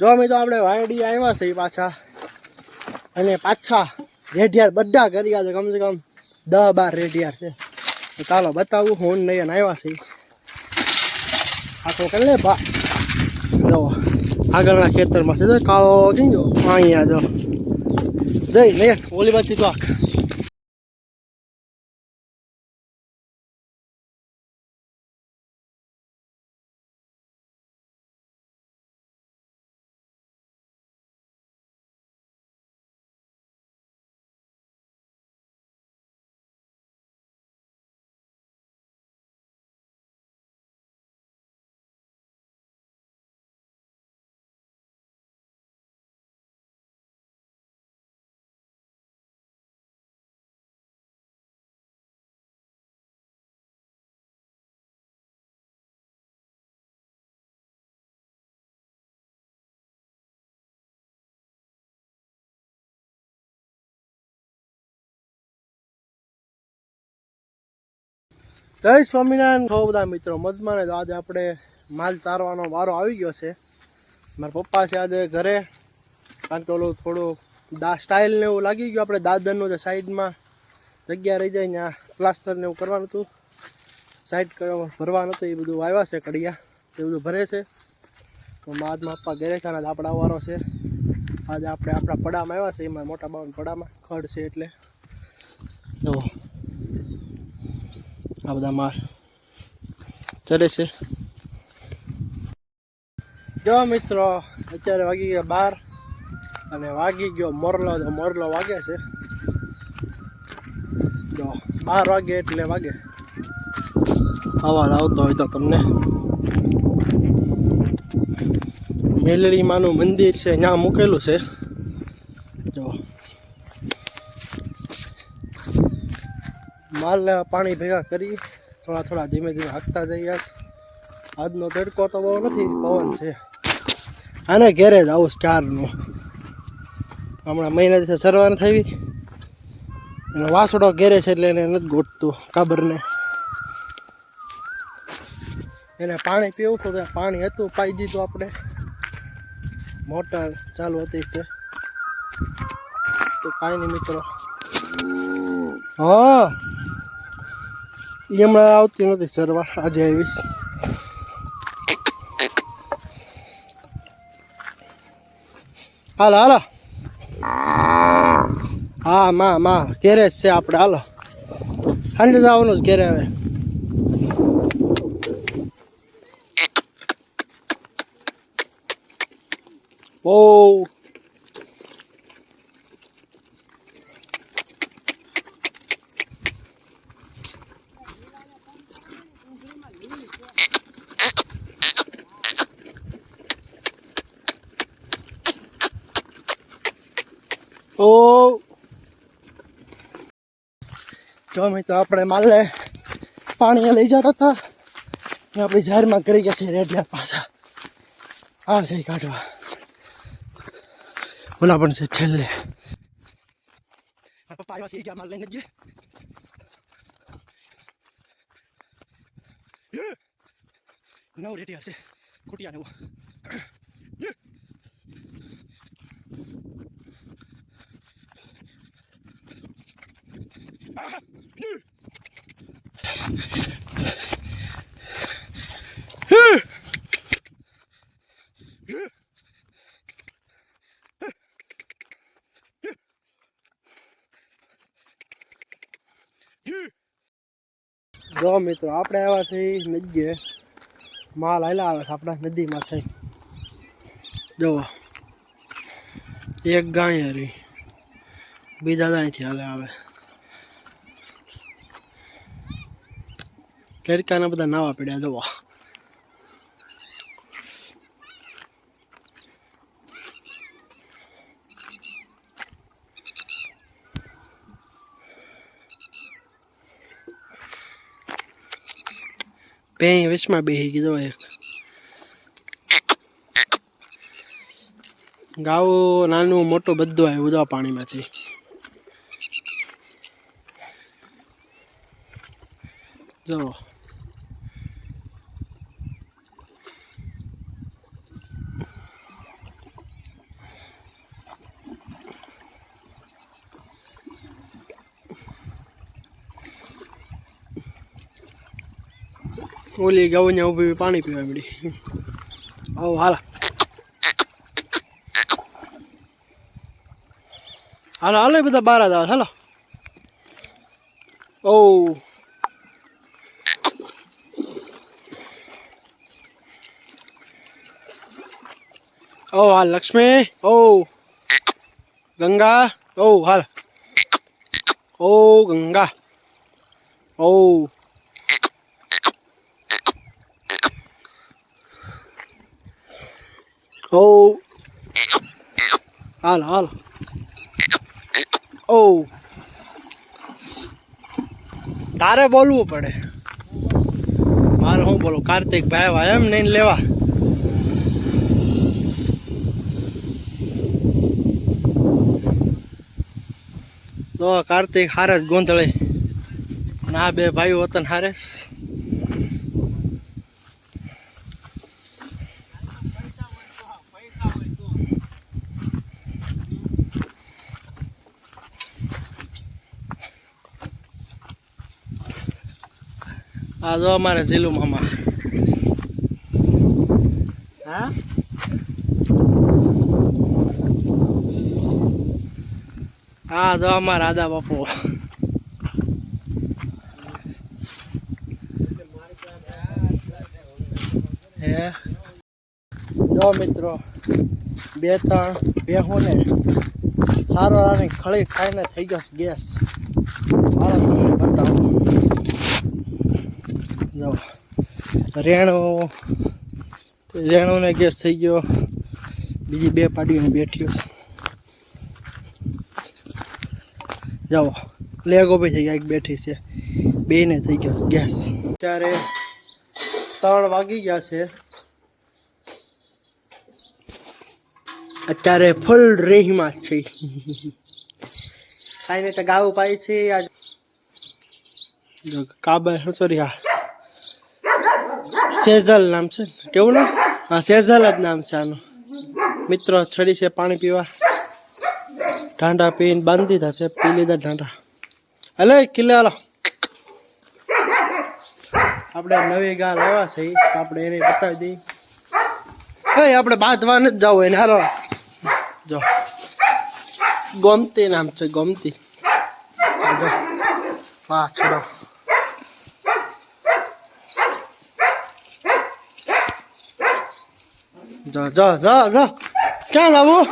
જો અમે તો આપણે વાયડી આવ્યા છે પાછા. અને પાછા રેઢિયાર બધા કર્યા છે. કમસે કમ દસ બાર રેઢિયાર છે. તો ચાલો બતાવું, હું લઈને આવ્યા છે ઈ. આખો કરી લે ભા જો, આગળના ખેતરમાં છે કાળો કઈ જો? અહીંયા જો. જઈ, લે, ઓલી બાજુ તો આખ. જય સ્વામિનારાયણ. છો બધા મિત્રો મધમાને તો આજે આપણે માલ ચારવાનો વારો આવી ગયો છે. મારા પપ્પા છે આજે ઘરે. કારણ કે ઓલું થોડું દા સ્ટાઇલ ને એવું લાગી ગયું આપણે દાદરનું જે સાઈડમાં જગ્યા રહી જાય ત્યાં પ્લાસ્ટર ને એવું કરવાનું હતું. સાઈડ ભરવાનું હતું એ બધું આવ્યા છે કડિયા. એ બધું ભરે છે. તો બાદમાં પપ્પા ઘરે છે અને આપણા વારો છે. આજે આપણે આપણા પડામાં આવ્યા છે. એમાં મોટા બાવન પડામાં. ખડ છે એટલે. જો આ બધા માર. ચડે છે. જો મિત્રો, અત્યારે વાગી ગયા બાર અને વાગી ગયો મોરલો, તો મોરલો વાગે છે. જો, બાર વાગે એટલે વાગે. અવાજ આવતો હોય તો તમને. મેલડીમાંનું મંદિર છે, ત્યાં મૂકેલું છે જો માલ પાણી ભેગા કરી થોડા થોડા ધીમે ધીમે હાંકતા જઈએ આજનો તડકો તો બહુ નથી, પવન છે. આને ઘેરે જ આવું સ્ટારનું. હમણાં મહિના દિવસે સરવાર થઈ. અને વાસડો ઘેરે છે એટલે એને નથી ગોઠતું, કાબરને. એને પાણી પીવું હતું પાણી હતું, પાઈ દીધું આપણે. મોટર ચાલુ હતી તે. તો કાંઈ નહીં મિત્રો. હા. ઈ હમણાં આવતી નથી સરવા, આજે આવીશ. હાલો હાલો. હા, માં માં, ઘેરે જ છે આપણે હાલો. સાંજે જવાનું જ ઘેરે હવે. બહુ ઓ જો મિત્રો, આપણે માલે પાણી લઈ જતા હતા. ને આપણી જાહેરમાં કરી ગયા છે રેડિયા પાછા. આ છે કાઢવા. ઓલા પણ છે છેલ્લે. પપ્પા આવ્યા માલ લઈને જ નવ રેડિયા છે. ખોટિયા નવું જો મિત્રો, આપણે આવ્યા છે નદીએ. માલ હાલા આવે છે આપણા નદીમાં થઈ. જોવો એક ગાય હરી. બીજા ગાયથી હાલે આવે. કેરકાના બધા નાવા પડ્યા, જોવો. બે વિશમાં બેસી ગયો એક. ગાવ નાનું મોટું બધું આવ્યું બધું પાણીમાંથી. જો ઓલી ગૌ ને ઊભી પાણી પીવા મળી. આવો, હાલા. હાલો હાલો બધા બાર જ આવે, હાલો. ઓ. ઓ, હાલ, લક્ષ્મી. ઓ. ગંગા. ઓ, હાલ. ઓ, ગંગા. ઓ. ઓ હાલ હાલ ઓ તારે બોલવું પડે. મારે શું બોલું કાર્તિક ભાઈ આવ્યા એમ નહીં લેવા. તો કાર્તિક હારે જ ગોંધળે. આ બે ભાઈઓ વતન હારે. આ જો અમારે જીલુ મામા. હા? હા, જો અમારા દાદા બાપુ. હે? જો મિત્રો, બે ત્રણ બેહોને સારો રાની ખળી ખાઈને થઈ ગયો ગેસ. મારા તમને બતાવો. જો રેણું, રેણુને ગેસ થઈ ગયો. બીજી બે પાડીઓને બેઠ્યો જાઓ. લેગો બી થઈ ગયા એક બેઠી છે. બેને થઈ ગયો ગેસ. ત્યારે ત્રણ વાગી ગયા છે. અત્યારે ફૂલ રેહીમાં છે. કાંઈ નહીં તો ગાવું પાય છે. આજ કાબર સોરી હા. સેઝલ નામ છે. કેવું નામ? હા સેઝલ જ નામ છે આનું. મિત્રો, છડી છે પાણી પીવા. ઢાંડા પીને બાંધી દીધા છે, પી લીધા ઢાંડા. હલે કિલ્લે હાલો. આપણે નવી ગા લેવા છે આપણે એને બતાવી દઈએ. હે આપણે બાંધવા નથી જવું એને. હાલો. જો. ગોમતી નામ છે, ગોમતી. હા વાહ છોડો જો જો જો જો ક્યાં જવું